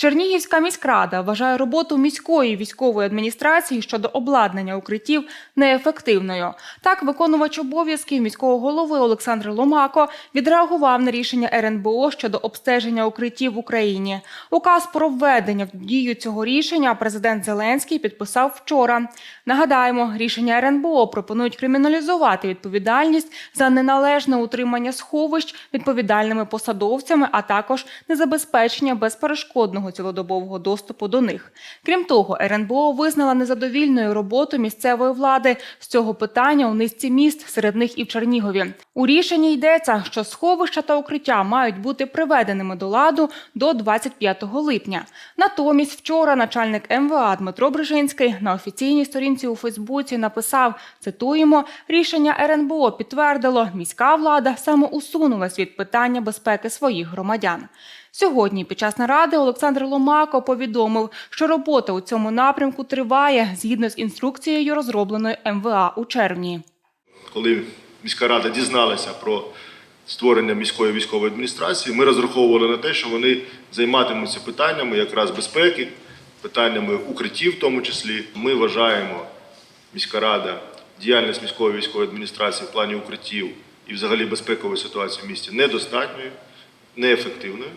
Чернігівська міськрада вважає роботу міської військової адміністрації щодо обладнання укриттів неефективною. Так, виконувач обов'язків міського голови Олександр Ломако відреагував на рішення РНБО щодо обстеження укриттів в Україні. Указ про введення в дію цього рішення президент Зеленський підписав вчора. Нагадаємо, рішення РНБО пропонують криміналізувати відповідальність за неналежне утримання сховищ відповідальними посадовцями, а також незабезпечення безперешкодного цілодобового доступу до них. Крім того, РНБО визнала незадовільною роботу місцевої влади з цього питання у низці міст, серед них і в Чернігові. У рішенні йдеться, що сховища та укриття мають бути приведеними до ладу до 25 липня. Натомість вчора начальник МВА Дмитро Брижинський на офіційній сторінці у Фейсбуці написав: цитуємо, рішення РНБО підтвердило, міська влада самоусунулась від питання безпеки своїх громадян. Сьогодні, під час наради, Олександр Ломако повідомив, що робота у цьому напрямку триває згідно з інструкцією, розробленою МВА у червні. коли міська рада дізналася про створення міської військової адміністрації, ми розраховували на те, що вони займатимуться питаннями якраз безпеки, питаннями укриттів, в тому числі. Ми вважаємо, міська рада, діяльність міської військової адміністрації в плані укриттів і взагалі безпекової ситуації в місті недостатньою, неефективною.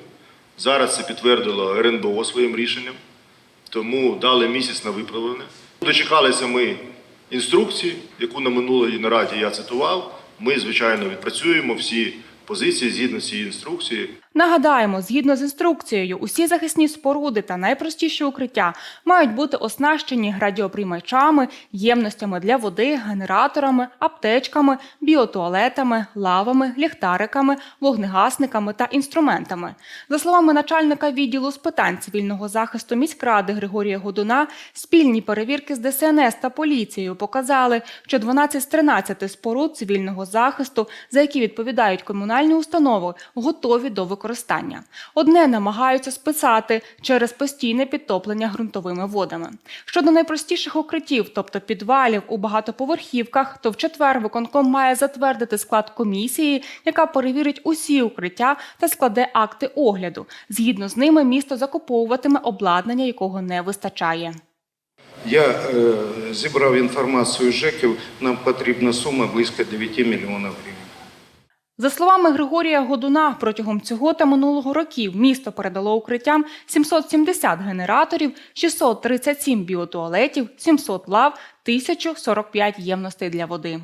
Зараз це підтвердило РНБО своїм рішенням тому дали місяць на виправлення. Дочекалися ми інструкції, яку на минулій нараді я цитував. Ми, звичайно, відпрацюємо всі позиції згідно цієї інструкції. Нагадаємо, згідно з інструкцією, усі захисні споруди та найпростіші укриття мають бути оснащені радіоприймачами, ємностями для води, генераторами, аптечками, біотуалетами, лавами, ліхтариками, вогнегасниками та інструментами. За словами начальника відділу з питань цивільного захисту міськради Григорія Годуна, спільні перевірки з ДСНС та поліцією показали, що 12 з 13 споруд цивільного захисту, за які відповідають комунальні установи, готові до використання. Одне намагаються списати через постійне підтоплення ґрунтовими водами. Щодо найпростіших укриттів, тобто підвалів у багатоповерхівках, то в четвер виконком має затвердити склад комісії, яка перевірить усі укриття та складе акти огляду. Згідно з ними, місто закуповуватиме обладнання, якого не вистачає. Я е, зібрав інформацію ЖЕКів, нам потрібна сума близько 9 мільйонів гривень. За словами Григорія Годуна, протягом цього та минулого років місто передало укриттям 770 генераторів, 637 біотуалетів, 700 лав, 1045 ємностей для води.